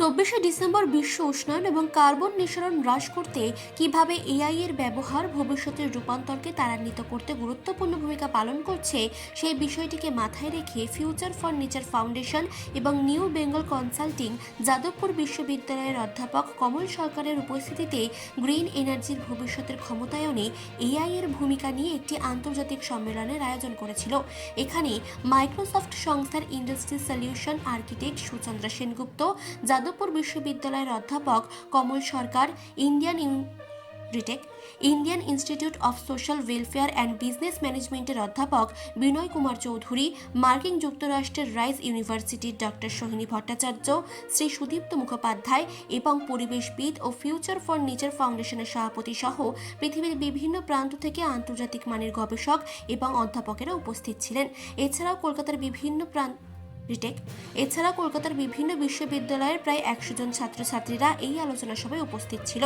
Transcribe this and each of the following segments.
চব্বিশে ডিসেম্বর বিশ্ব উষ্ণায়ন এবং কার্বন নিঃসরণ হ্রাস করতে কীভাবে এআই এর ব্যবহার ভবিষ্যতের রূপান্তরকে ত্বরান্বিত করতে গুরুত্বপূর্ণ ভূমিকা পালন করছে, সেই বিষয়টিকে মাথায় রেখে ফিউচার ফর নেচার ফাউন্ডেশন এবং নিউ বেঙ্গল কনসাল্টিং যাদবপুর বিশ্ববিদ্যালয়ের অধ্যাপক কমল সরকারের উপস্থিতিতে গ্রিন এনার্জির ভবিষ্যতের ক্ষমতায়নে এআই এর ভূমিকা নিয়ে একটি আন্তর্জাতিক সম্মেলনের আয়োজন করেছিল। এখানে মাইক্রোসফট সংস্থার industry solution architect Suchandra Sengupta Jadavpur বিশ্ববিদ্যালয়ের অধ্যাপক Kamal Sarkar, Indian retake, Indian Institute of Social Welfare and Business ম্যানেজমেন্টের অধ্যাপক বিনয় কুমার চৌধুরী, মার্কিন যুক্তরাষ্ট্রের রাইস ইউনিভার্সিটির ডক্টর সোহিনী ভট্টাচার্য, শ্রী সুদীপ্ত মুখোপাধ্যায় এবং পরিবেশবিদ ও ফিউচার ফর নেচার ফাউন্ডেশনের সভাপতি সহ পৃথিবীর বিভিন্ন প্রান্ত থেকে আন্তর্জাতিক মানের গবেষক এবং অধ্যাপকেরা উপস্থিত ছিলেন। এছাড়াও কলকাতার বিভিন্ন প্রান্ত রিটেক। এছাড়া কলকাতার বিভিন্ন বিশ্ববিদ্যালয়ের প্রায় একশো জন ছাত্রছাত্রীরা এই আলোচনা সভায় উপস্থিত ছিল।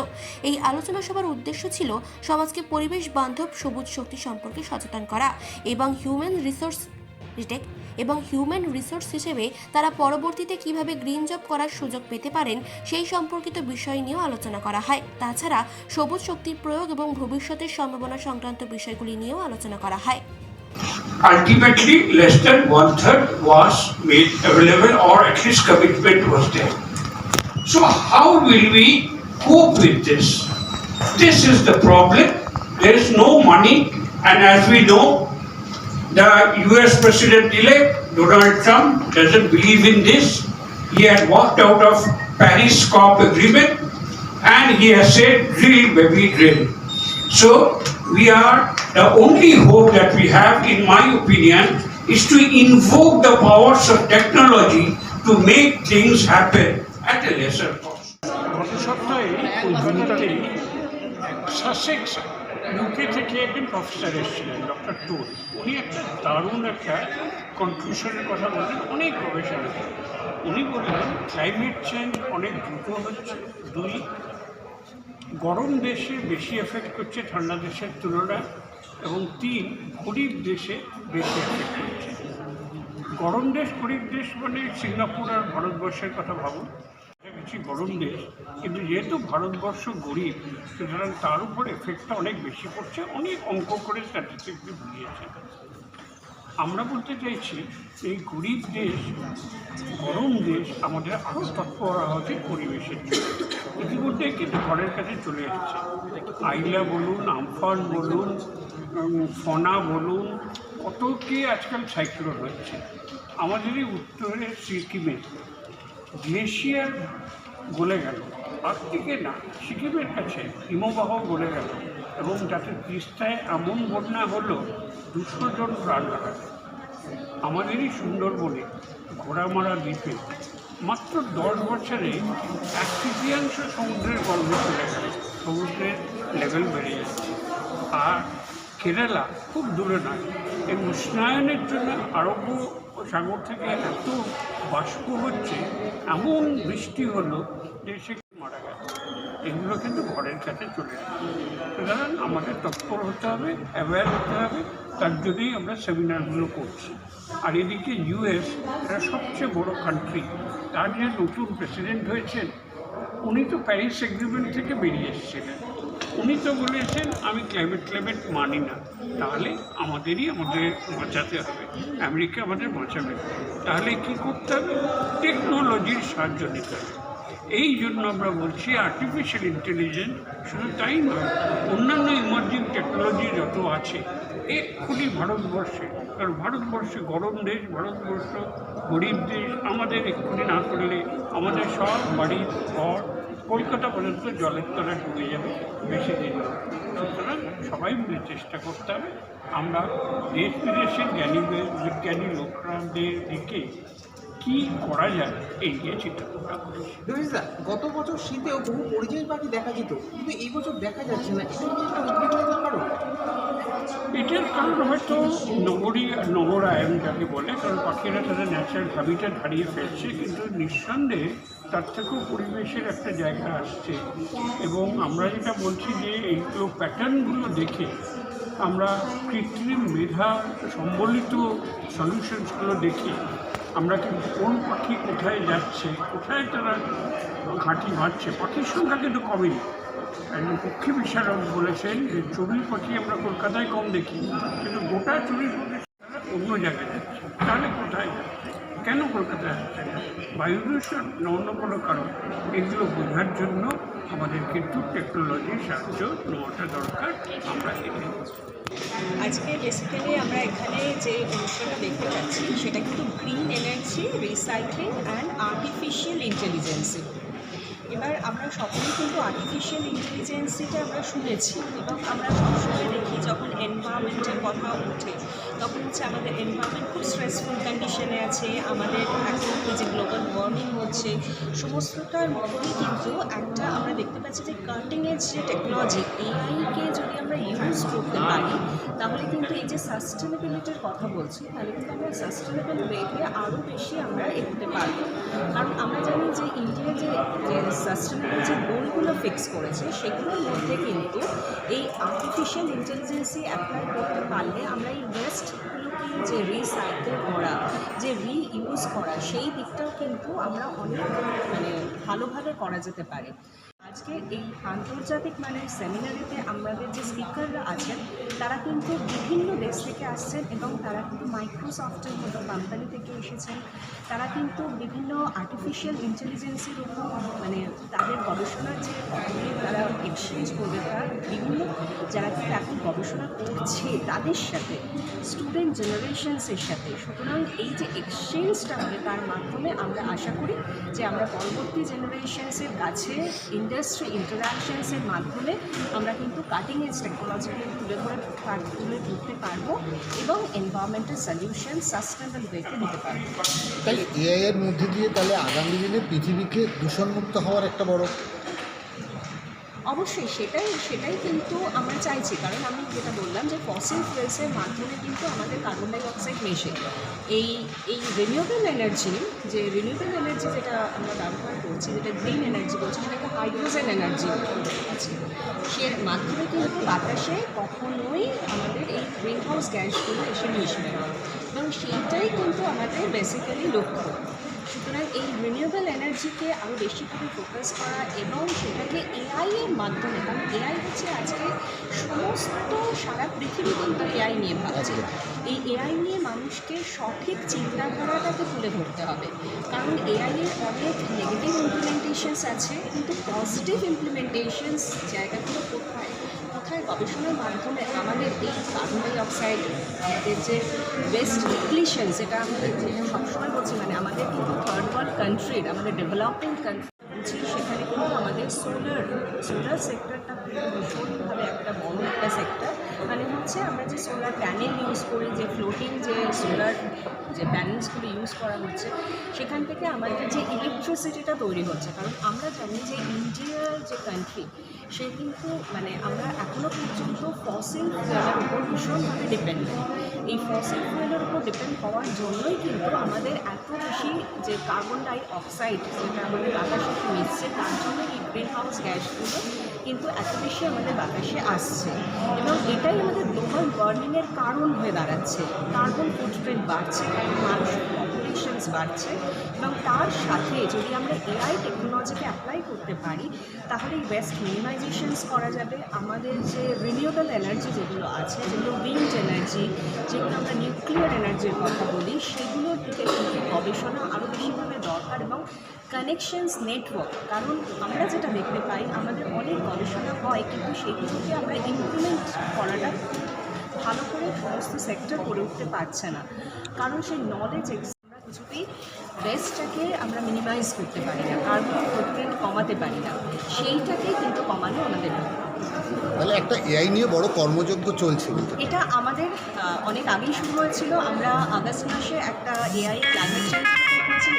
এই আলোচনা সভার উদ্দেশ্য ছিল সমাজকে পরিবেশ বান্ধব, সবুজ শক্তি সম্পর্কে সচেতন করা এবং হিউম্যান রিসোর্স রিটেক এবং হিউম্যান রিসোর্স হিসেবে তারা পরবর্তীতে কীভাবে গ্রিন জব করার সুযোগ পেতে পারেন সেই সম্পর্কিত বিষয় নিয়েও আলোচনা করা হয়। তাছাড়া সবুজ শক্তির প্রয়োগ এবং ভবিষ্যতের সম্ভাবনা সংক্রান্ত বিষয়গুলি নিয়েও আলোচনা করা হয়। Ultimately less than one third was made available or at least commitment was there. So how will we cope with this? This is the problem. There is no money and as we know, the US President-elect Donald Trump doesn't believe in this. He had walked out of Paris COP agreement and he has said drill baby drill. So we are, the only hope that we have, in my opinion, is to invoke the powers of technology to make things happen at a lesser cost. UK থেকে একজন professor এসেছিলেন doctor টুল উনি একটা দারুণ একটা কনক্লুশনের কথা বললেন অনেক গবেষণা উনি বললেন ক্লাইমেট চেঞ্জ অনেক দ্রুত হচ্ছে দুই গরম দেশে বেশি এফেক্ট করছে ঠান্ডা দেশের তুলনায় এবং তিন, গরিব দেশে বেশি এফেক্ট করছে। গরম দেশ, গরিব দেশ মানে সিঙ্গাপুর আর ভারতবর্ষের কথা ভাবুন কিছু গরম দেশ, কিন্তু যেহেতু ভারতবর্ষ গরিব, সুতরাং তার উপর এফেক্টটা অনেক বেশি পড়ছে, অনেক অঙ্ক করে স্ট্যাটিস্টিকলি বুঝিয়েছে আমরা বলতে চাইছি, এই গরিব দেশ, গরম দেশ আমাদের আরও তৎপর হওয়া উচিত পরিবেশের জন্য। ইতিমধ্যে কিন্তু ঘরের কাছে চলে এসেছে? আইলা বলুন, আমফান বলুন ফনা বলুন, কত কি আজকাল সাইক্লোন হচ্ছে? আমাদেরই উত্তরে সিকিমে গ্লেশিয়ার গলে গেল। আর্কটিকে না, সিকিমের কাছে হিমবাহ গলে গেল এবং যাতে তিস্তায় এমন বন্যা হলো, দুশো জন প্রাণ হারালো। আমাদেরই সুন্দরবনে ঘোড়ামারা দ্বীপে মাত্র দশ বছরে এক তৃতীয়াংশ সমুদ্রের গর্ভে চলে গেল সমুদ্রের লেভেল বেড়ে যাচ্ছে। আর কেরালা খুব দূরে নয়। এই উষ্ণায়নের জন্য আরব্য সাগর থেকে এত বাষ্প হচ্ছে, এমন বৃষ্টি হলো যে সে এগুলো কিন্তু ঘরের কাছে চলে আসে। সুতরাং আমাদের তৎপর হতে হবে অ্যাওয়্যার হতে হবে, তার জন্যই আমরা সেমিনারগুলো করছি। আর এদিকে ইউএস এটা সবচেয়ে বড় কান্ট্রি তার যে নতুন প্রেসিডেন্ট হয়েছেন, উনি তো প্যারিস এগ্রিমেন্ট থেকে বেরিয়ে এসেছিলেন। উনি তো বলেছেন, আমি ক্লাইমেট ক্লাইমেট মানি না। তাহলে আমাদেরই আমাদের বাঁচাতে হবে। আমেরিকা আমাদের বাঁচাবে। তাহলে কি করতে হবে? টেকনোলজির সাহায্য নিতে হবে। এই জন্য আমরা বলছি আর্টিফিশিয়াল ইন্টেলিজেন্স শুধু তাই নয়, অন্যান্য ইমার্জিং টেকনোলজি যত আছে, এক্ষুনি ভারতবর্ষে, কারণ ভারতবর্ষে গরম দেশ, ভারতবর্ষ গরিব দেশ, আমাদের এক্ষুনি না করলে আমাদের সব বাড়ির ঘর কলকাতা পর্যন্ত জলের তলায় ডুবে যাবে বেশি দিন। সুতরাং সবাই মিলে চেষ্টা করতে হবে আমরা দেশ বিদেশের জ্ঞানী বিজ্ঞানী লোকরাদের দিকে কী করা যায় এই নিয়ে চিন্তা ভাবনা করেছি দেবিসদা গত বছর শীতেও বহু পরিযায়ী পাখি দেখা যেত কিন্তু এই বছর দেখা যাচ্ছে না। এটা কারণ এটার কারণ হয়তো নগরী নগরায়ন যাকে বলে কারণ পাখিরা তাদের ন্যাচারাল হ্যাবিটেট হারিয়ে ফেলছে কিন্তু নিঃসন্দেহে তার থেকেও পরিবেশের একটা জায়গা আসছে। এবং আমরা যেটা বলছি যে এইগুলো প্যাটার্নগুলো দেখে আমরা কৃত্রিম মেধা সম্বলিত সলিউশনসগুলো দেখি আমরা কিন্তু কোন পাখি কোথায় যাচ্ছে, কোথায় তারা ঘাঁটি বাড়ছে পাখির সংখ্যা কিন্তু কমেনি একজন পক্ষী বিশারক বলেছেন যে চড়ুই পাখি আমরা কলকাতায় কম দেখি, কিন্তু গোটা চড়ুই পাখি অন্য জায়গায় যাচ্ছে। তাহলে কোথায় যাচ্ছে? কেন কলকাতায় যাচ্ছে বায়ু দূষণ অন্য কোনো কারণ, এগুলো বোঝার জন্য আমাদের কিন্তু টেকনোলজির সাহায্য নেওয়াটা দরকার। আমরা এটাই যে অনুষ্ঠানটা দেখতে পাচ্ছি, সেটা কিন্তু green energy recycling and artificial intelligence এবার আমরা সকলেই কিন্তু আর্টিফিশিয়াল ইন্টেলিজেন্সিটা আমরা শুনেছি এবং আমরা সবসময় দেখি যখন এনভায়রনমেন্টের কথা ওঠে, তখন হচ্ছে আমাদের এনভায়রনমেন্ট খুব কন্ডিশনে আছে। আমাদের এখন যে গ্লোবাল ওয়ার্মিং হচ্ছে, সমস্তটার মধ্যে কিন্তু একটা আমরা দেখতে পাচ্ছি যে কাটিং এজ যে টেকনোলজি এআইকে যদি আমরা ইউজ করতে পারি, তাহলে কিন্তু এই যে সাস্টেনেবিলিটির কথা বলছি, তাহলে কিন্তু আমরা সাস্টেনেবল ওয়েতে আরও বেশি আমরা এগোতে পারব। কারণ আমরা জানি যে ইন্ডিয়া যে সাস্টেনেবল যে গোলগুলো ফিক্স করেছে, সেগুলোর মধ্যে কিন্তু এই আর্টিফিশিয়াল ইন্টেলিজেন্সি অ্যাপ্লাই করতে পারলে আমরা এই ওয়েস্টগুলোকে যে রিসাইকেল করা, যে রিইউজ করা, সেই দিকটাও কিন্তু আমরা অনেক মানে ভালোভাবে করা যেতে পারে। আজকে এই আন্তর্জাতিক মানের সেমিনারিতে আমাদের যে স্পিকাররা আছেন, তারা কিন্তু বিভিন্ন দেশ থেকে আসছেন এবং তারা কিন্তু মাইক্রোসফটের মতো কোম্পানি থেকে এসেছেন। তারা কিন্তু বিভিন্ন আর্টিফিশিয়াল ইন্টেলিজেন্সের উপর মানে তাদের গবেষণার যে তারা এক্সচেঞ্জ করবে, তারা বিভিন্ন যারা কিন্তু এখন গবেষণা করছে, তাদের সাথে স্টুডেন্ট জেনারেশনসের সাথে। সুতরাং এই যে এক্সচেঞ্জটা হবে, তার মাধ্যমে আমরা আশা করি যে আমরা পরবর্তী জেনারেশনসের কাছে ইন্ডাস্ট্রি ইন্টারাকশনসের মাধ্যমে আমরা কিন্তু কাটিং এজ টেকনোলজিকে তুলে ধরে তুলে ধরতে পারব এবং এনভায়রনমেন্টাল সলিউশন সাস্টেনেবল ওয়েতে নিতে পারব। তাহলে এআই এর মধ্যে দিয়ে তাহলে আগামী দিনে পৃথিবীকে দূষণমুক্ত হওয়ার একটা বড় অবশ্যই, সেটাই সেটাই কিন্তু আমরা চাইছি। কারণ আমি যেটা বললাম যে ফসিল ফুয়েলসের মাধ্যমে কিন্তু আমাদের কার্বন ডাই অক্সাইড মেশে। এই এই রিনিউয়েবল এনার্জি যে রিনিউয়েবল এনার্জি যেটা আমরা ব্যবহার করছি, যেটা গ্রিন এনার্জি বলছি সেটাকে হাইড্রোজেন এনার্জি আছে, সে মাধ্যমে কিন্তু বাতাসে কখনোই আমাদের এই গ্রিন হাউস গ্যাসগুলো এসে মিশবে না। এবং সেইটাই কিন্তু আমাদের বেসিক্যালি লক্ষ্য। সুতরাং এই রিনিউয়েবল এনার্জিকে আরও বেশিভাবে ফোকাস করা এবং সেটাকে এআই এর মাধ্যমে কারণ এআই হচ্ছে আজকে সমস্ত সারা পৃথিবী কিন্তু এআই নিয়ে ভাবছে। এই এআই নিয়ে মানুষকে সঠিক চিন্তাধারাটাকে তুলে ধরতে হবে। কারণ এআই এর অনেক নেগেটিভ ইমপ্লিমেন্টেশনস আছে কিন্তু পজিটিভ ইমপ্লিমেন্টেশনস জায়গাগুলো কোথায়? কোথায় গবেষণার মাধ্যমে আমাদের এই কার্বন ডাই অক্সাইড আমাদের যে ওয়েস্ট ডিপ্লিশন যেটা আমাদের যে সবসময় বলছি মানে আমাদের কিন্তু থার্ড ওয়ার্ল্ড কান্ট্রির আমাদের ডেভেলপিং কান্ট্রি সেখানে কিন্তু আমাদের সোলার সোলার সেক্টরটা ভীষণভাবে একটা বড় একটা সেক্টর মানে হচ্ছে আমরা যে সোলার প্যানেল ইউজ করি, যে ফ্লোটিং যে সোলার যে প্যানেলসগুলো ইউজ করা হচ্ছে, সেখান থেকে আমাদের যে ইলেকট্রিসিটিটা তৈরি হচ্ছে। কারণ আমরা জানি যে ইন্ডিয়ার যে কান্ট্রি সে কিন্তু মানে আমরা এখনও পর্যন্ত ফসিল ফুয়েলের উপর ভীষণভাবে ডিপেন্ডেন্ট এই ফসিল ফুয়েলের উপর ডিপেন্ড হওয়ার জন্যই কিন্তু আমাদের এত বেশি যে কার্বন ডাই অক্সাইড যেটা আমাদের বাতাসে মিশছে, তার জন্য এই গ্রিন হাউস গ্যাসগুলো কিন্তু এত বেশি আমাদের বাতাসে আসছে। এবং এটাই আমাদের গ্লোবাল ওয়ার্মিংয়ের কারণ হয়ে দাঁড়াচ্ছে। কার্বন ফুটপ্রিন্ট বাড়ছে। কারণ মানুষের বাড়ছে এবং তার সাথে যদি আমরা এআই টেকনোলজিকে অ্যাপ্লাই করতে পারি, তাহলে এই ওয়েস্ট মিনিমাইজেশনস করা যাবে। আমাদের যে রিনিউয়েবল এনার্জি যেগুলো আছে, যেগুলো উইন্ড এনার্জি যেগুলো আমরা নিউক্লিয়ার এনার্জির কথা বলি, সেগুলোর দিকে কিন্তু গবেষণা আরও বেশিভাবে দরকার এবং কানেকশনস নেটওয়ার্ক কারণ আমরা যেটা দেখতে পাই, আমাদের অনেক গবেষণা হয়, কিন্তু সেইগুলোকে আমরা ইমপ্লিমেন্ট করাটা ভালো করে সমস্ত সেক্টর করে উঠতে পারছে না। কারণ সেই নলেজ কিছুতেই ওয়েস্টটাকে আমরা মিনিমাইজ করতে পারি না কার্বন ফুটপ্রিন্ট কমাতে পারি না সেইটাকেই কিন্তু কমানো আমাদের। তাহলে একটা এআই নিয়ে বড় কর্মযজ্ঞ চলছে এটা আমাদের অনেক আগেই শুরু হয়েছিল। আমরা আগস্ট মাসে একটা এআই ক্লাইমেট চেঞ্জ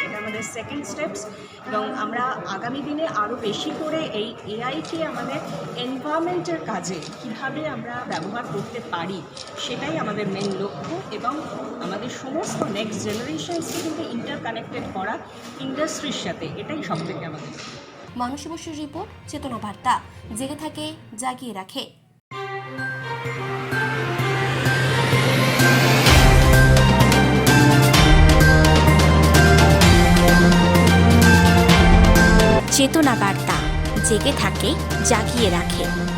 এটা আমাদের সেকেন্ড স্টেপস এবং আমরা আগামী দিনে আরও বেশি করে এই এআইকে আমাদের এনভায়রনমেন্টের কাজে কীভাবে আমরা ব্যবহার করতে পারি, সেটাই আমাদের মেন লক্ষ্য এবং আমাদের সমস্ত নেক্সট জেনারেশনসকে কিন্তু ইন্টারকানেক্টেড করা ইন্ডাস্ট্রির সাথে, এটাই সবথেকে আমাদের। মানুষ বসুর রিপোর্ট, চেতনা বার্তা। জেগে থাকে, জাগিয়ে রাখে। চেতনা বার্তা। জেগে থাকে, জাগিয়ে রাখে।